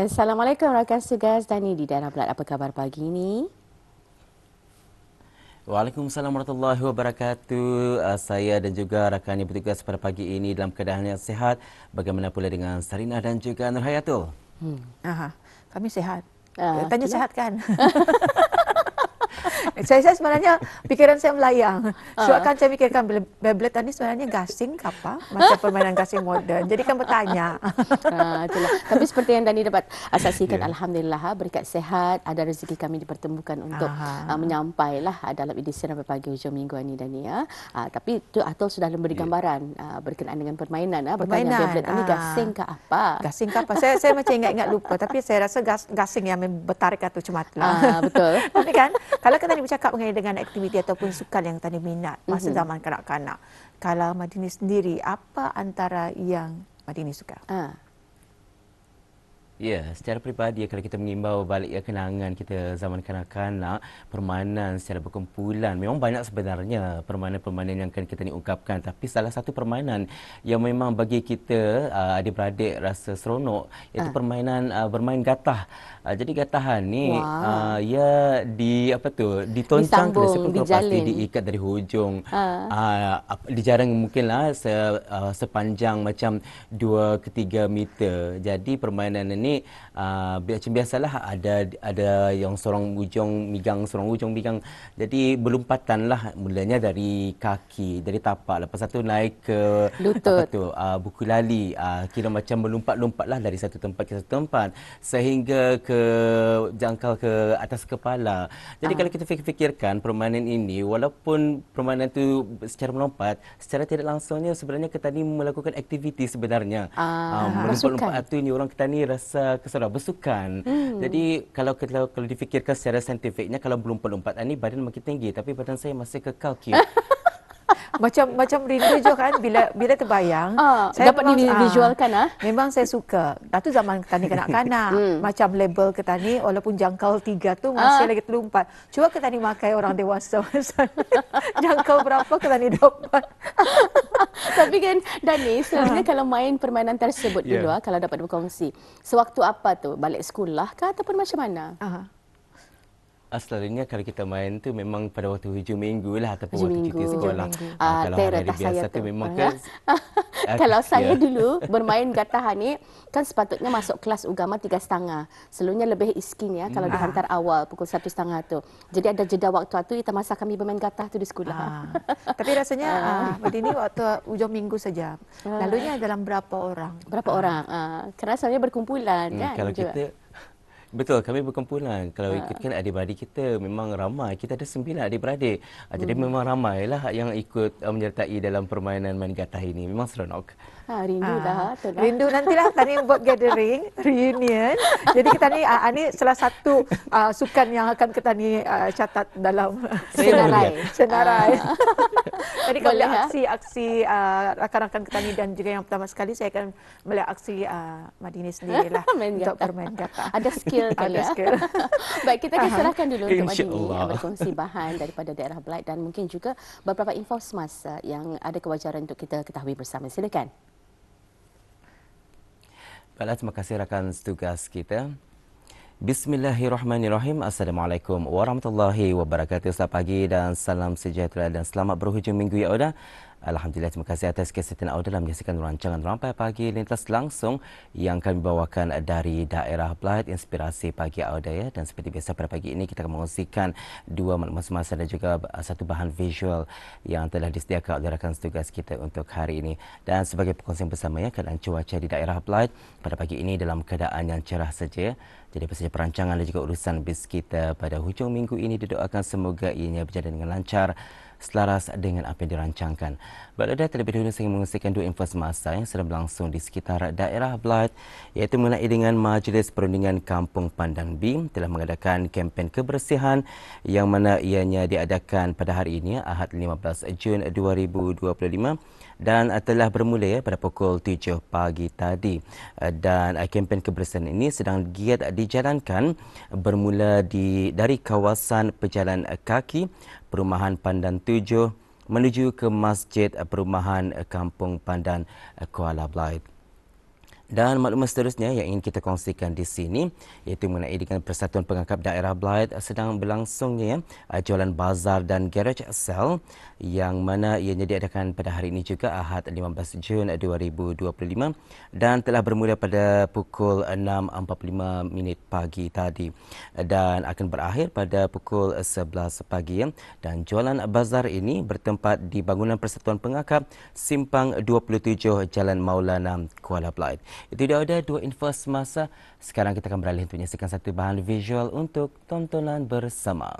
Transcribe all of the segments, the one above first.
Assalamualaikum rakan tugas Dani di daerah Belat. Apa khabar pagi ini? Waalaikumsalam warahmatullahi wabarakatuh. Uh, saya dan juga rakan yang bertugas pada pagi ini dalam keadaan yang sihat. Bagaimana pula dengan Sarina dan juga Nurhayatul? Hmm. Aha, kami sihat. Ah, Tanya sihat kan? saya, saya sebenarnya pikiran saya melayang. Sebab kan saya fikirkan Beyblade tadi sebenarnya gasing ke apa? Macam permainan gasing moden. Jadi kan bertanya. Ha, itulah. Tapi seperti yang Dani dapat saksikan, Ya. Alhamdulillah, ha, berkat sehat, ada rezeki kami dipertemukan untuk Aha. uh, menyampailah uh, dalam edisi Ramai Pagi hujung minggu ini, Dani. Ya. Uh, tapi tu Atul sudah memberi gambaran uh, berkenaan dengan permainan. Uh, bertanya Permainan, Beyblade ini ah. gasing ke apa? Gasing ke apa? Saya, saya macam ingat-ingat lupa. Tapi saya rasa gas, gasing yang bertarik atau cematlah. Ah, betul. Tapi kan, kalau kita ni bercakap mengenai dengan aktiviti ataupun sukan yang tadi minat masa Mhm. zaman kanak-kanak. Kalau Madini sendiri, apa antara yang Madini suka? Ah. Ya, secara peribadi kalau kita mengimbau balik ya kenangan kita zaman kanak-kanak, permainan secara berkumpulan memang banyak sebenarnya permainan-permainan yang akan kita ni ungkapkan tapi salah satu permainan yang memang bagi kita uh, adik-beradik rasa seronok iaitu Ah. permainan uh, bermain gatah. Uh, jadi gatahan ni Wah. uh, ya di apa tu ditoncang ke sepuluh pasti diikat dari hujung. Uh, ap- dijarang mungkinlah se, uh, sepanjang macam 2 ke 3 meter. Jadi permainan ini uh, macam biasalah ada ada yang seorang ujung migang seorang ujung migang. Jadi berlompatan lah mulanya dari kaki, dari tapak lepas satu naik ke Lutut. apa tu uh, buku lali uh, kira macam melompat-lompat lah dari satu tempat ke satu tempat sehingga ke jangkau ke atas kepala. Jadi Ah. kalau kita fikir-fikirkan permainan ini walaupun permainan tu secara melompat secara tidak langsungnya sebenarnya kita ni melakukan aktiviti sebenarnya. Ah, melompat-lompat tu ni orang kita ni rasa keseronok bersukan. Hmm. Jadi kalau kalau kalau difikirkan secara saintifiknya kalau melompat-lompat ni badan makin tinggi tapi badan saya masih kekal cute. macam macam rindu je kan bila bila terbayang. Ah, dapat divisualkan, ah? Memang saya suka. Dah tu zaman tani kanak-kanak. Hmm. Macam label ke tani walaupun jangkau tiga tu masih Ah. lagi terlumpat. Cuba ke tani makai orang dewasa jangkau berapa ke tani dapat. Tapi kan Dani, sebenarnya kalau main permainan tersebut Ya. dulu ah, kalau dapat berkongsi, sewaktu apa tu? Balik sekolah ke ataupun macam mana? Aha. Asalnya kalau kita main tu memang pada waktu hujung minggu lah ataupun Hujung waktu minggu. cuti sekolah. Hujung. Ah, Ah, kalau Tera hari-hari tak biasa tu memang Ah, kan. Kalau saya ya. dulu bermain gatahan ni kan sepatutnya masuk kelas ugama tiga setengah. Selalunya lebih iskin ya kalau Hmm. dihantar awal pukul satu setengah tu. Jadi ada jeda waktu tu kita masa kami bermain gatah tu di sekolah. Ah. Tapi rasanya ah, Pada ini waktu ujung minggu saja. Lalunya dalam berapa orang? Berapa orang? Ah, kerana sebenarnya berkumpulan Hmm, kan. kalau juga. kita Betul, kami berkumpulan. Kalau Ha. ikutkan adik-beradik kita memang ramai. Kita ada sembilan adik-beradik. Ah, Jadi Hmm. memang ramailah yang ikut uh, menyertai dalam permainan main gatah ini. Memang seronok. Ha, rindu dah. tu lah. Rindu nantilah tadi buat gathering, reunion. Jadi kita ni ah, ini salah satu ah, sukan yang akan kita ni ah, catat dalam Senarai. senarai. Jadi kalau Boleh, melihat ha? aksi-aksi ah, rakan-rakan kita ni dan juga yang pertama sekali saya akan melihat aksi ah, Madini sendirilah Main untuk bermain gatah. Ada skill kan Ada ya. skill. Baik, kita akan serahkan dulu untuk Madini yang berkongsi bahan daripada daerah Blight dan mungkin juga beberapa info semasa yang ada kewajaran untuk kita ketahui bersama. Silakan. Baiklah, terima kasih rakan setugas kita. Bismillahirrahmanirrahim. Assalamualaikum warahmatullahi wabarakatuh. Selamat pagi dan salam sejahtera dan selamat berhujung minggu ya Auda. Alhamdulillah terima kasih atas kesetiaan Auda dalam menyaksikan rancangan Rampai Pagi lintas langsung yang kami bawakan dari daerah Blight Inspirasi Pagi Auda ya. Dan seperti biasa pada pagi ini kita akan mengongsikan dua maklumat semasa dan juga uh, satu bahan visual yang telah disediakan oleh rakan setugas kita untuk hari ini. Dan sebagai perkongsian bersama ya keadaan cuaca di daerah Blight pada pagi ini dalam keadaan yang cerah saja. Jadi apa saja perancangan dan juga urusan bis kita pada hujung minggu ini didoakan semoga ianya berjalan dengan lancar selaras dengan apa yang dirancangkan. Baiklah, terlebih dahulu saya ingin mengungsikan dua info semasa yang sedang berlangsung di sekitar daerah Blight iaitu mengenai dengan Majlis Perundingan Kampung Pandang B telah mengadakan kempen kebersihan yang mana ianya diadakan pada hari ini Ahad 15 Jun 2025 dan telah bermula ya pada pukul 7 pagi tadi Uh, dan uh, kempen kebersihan ini sedang giat dijalankan bermula di dari kawasan pejalan kaki perumahan Pandan 7 menuju ke Masjid Perumahan Kampung Pandan Kuala Blythe. Dan maklumat seterusnya yang ingin kita kongsikan di sini iaitu mengenai dengan Persatuan Pengangkap Daerah Blythe sedang berlangsungnya uh, jualan bazar dan garage sale yang mana ianya diadakan pada hari ini juga Ahad 15 Jun 2025 dan telah bermula pada pukul 6.45 minit pagi tadi dan akan berakhir pada pukul 11 pagi ya. dan jualan bazar ini bertempat di bangunan Persatuan Pengangkap Simpang 27 Jalan Maulana Kuala Blythe. Itu dia ada dua info semasa. Sekarang kita akan beralih untuk menyaksikan satu bahan visual untuk tontonan bersama.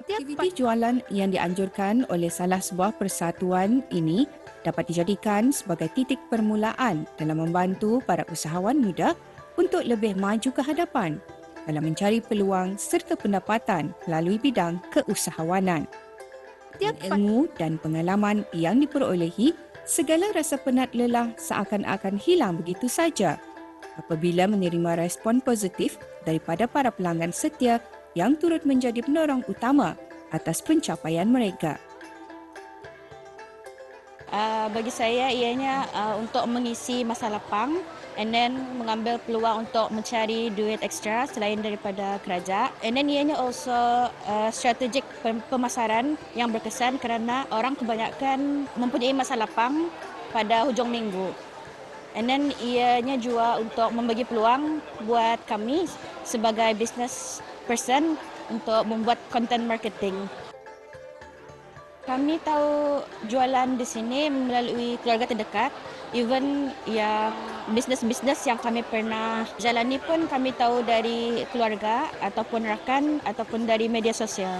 Aktiviti jualan yang dianjurkan oleh salah sebuah persatuan ini dapat dijadikan sebagai titik permulaan dalam membantu para usahawan muda untuk lebih maju ke hadapan dalam mencari peluang serta pendapatan melalui bidang keusahawanan. Setiap ilmu dan pengalaman yang diperolehi, segala rasa penat lelah seakan-akan hilang begitu saja apabila menerima respon positif daripada para pelanggan setia yang turut menjadi penorong utama atas pencapaian mereka. Uh, bagi saya ianya uh, untuk mengisi masa lapang and then mengambil peluang untuk mencari duit ekstra selain daripada kerja and then ianya also uh, strategik pemasaran yang berkesan kerana orang kebanyakan mempunyai masa lapang pada hujung minggu and then ianya juga untuk membagi peluang buat kami sebagai person untuk membuat content marketing. Kami tahu jualan di sini melalui keluarga terdekat. Even ya bisnes-bisnes yang kami pernah jalani pun kami tahu dari keluarga ataupun rakan ataupun dari media sosial.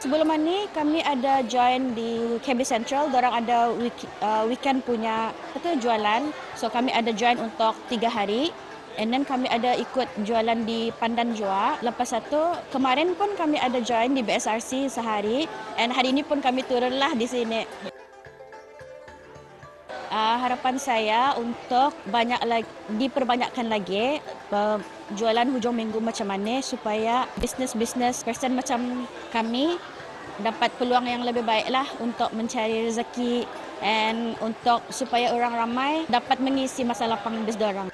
Sebelum ini kami ada join di KB Central. Orang ada week, uh, weekend punya apa jualan. So kami ada join untuk tiga hari. And then kami ada ikut jualan di Pandan Jua. Lepas satu, kemarin pun kami ada join di BSRC sehari. And hari ini pun kami turunlah di sini. Uh, harapan saya untuk banyak lagi, diperbanyakkan lagi uh, jualan hujung minggu macam mana supaya bisnes-bisnes person macam kami dapat peluang yang lebih baiklah untuk mencari rezeki and untuk supaya orang ramai dapat mengisi masa lapang bisnes orang.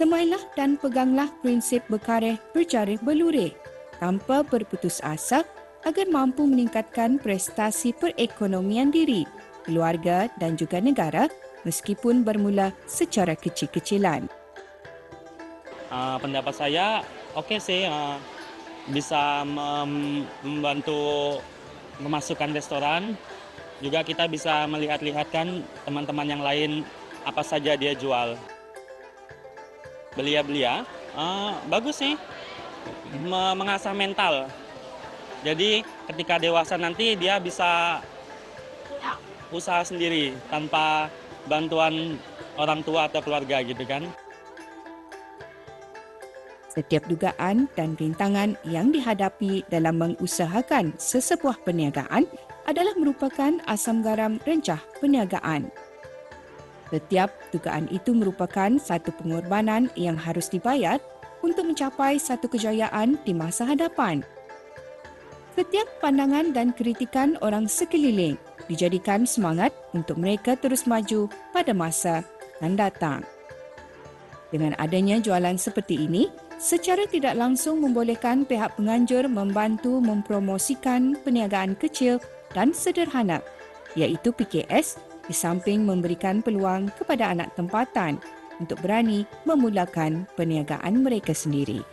Semailah dan peganglah prinsip berkareh berjarih belurih tanpa berputus asa agar mampu meningkatkan prestasi perekonomian diri, keluarga dan juga negara meskipun bermula secara kecil-kecilan. Uh, pendapat saya okey sih uh, bisa mem- membantu memasukkan restoran. Juga kita bisa melihat-lihatkan teman-teman yang lain apa saja dia jual belia-belia uh, bagus sih mengasah mental jadi ketika dewasa nanti dia bisa usaha sendiri tanpa bantuan orang tua atau keluarga gitu kan. Setiap dugaan dan rintangan yang dihadapi dalam mengusahakan sesebuah perniagaan adalah merupakan asam garam rencah perniagaan. Setiap dugaan itu merupakan satu pengorbanan yang harus dibayar untuk mencapai satu kejayaan di masa hadapan. Setiap pandangan dan kritikan orang sekeliling dijadikan semangat untuk mereka terus maju pada masa akan datang. Dengan adanya jualan seperti ini, secara tidak langsung membolehkan pihak penganjur membantu mempromosikan perniagaan kecil dan sederhana iaitu PKS di samping memberikan peluang kepada anak tempatan untuk berani memulakan perniagaan mereka sendiri.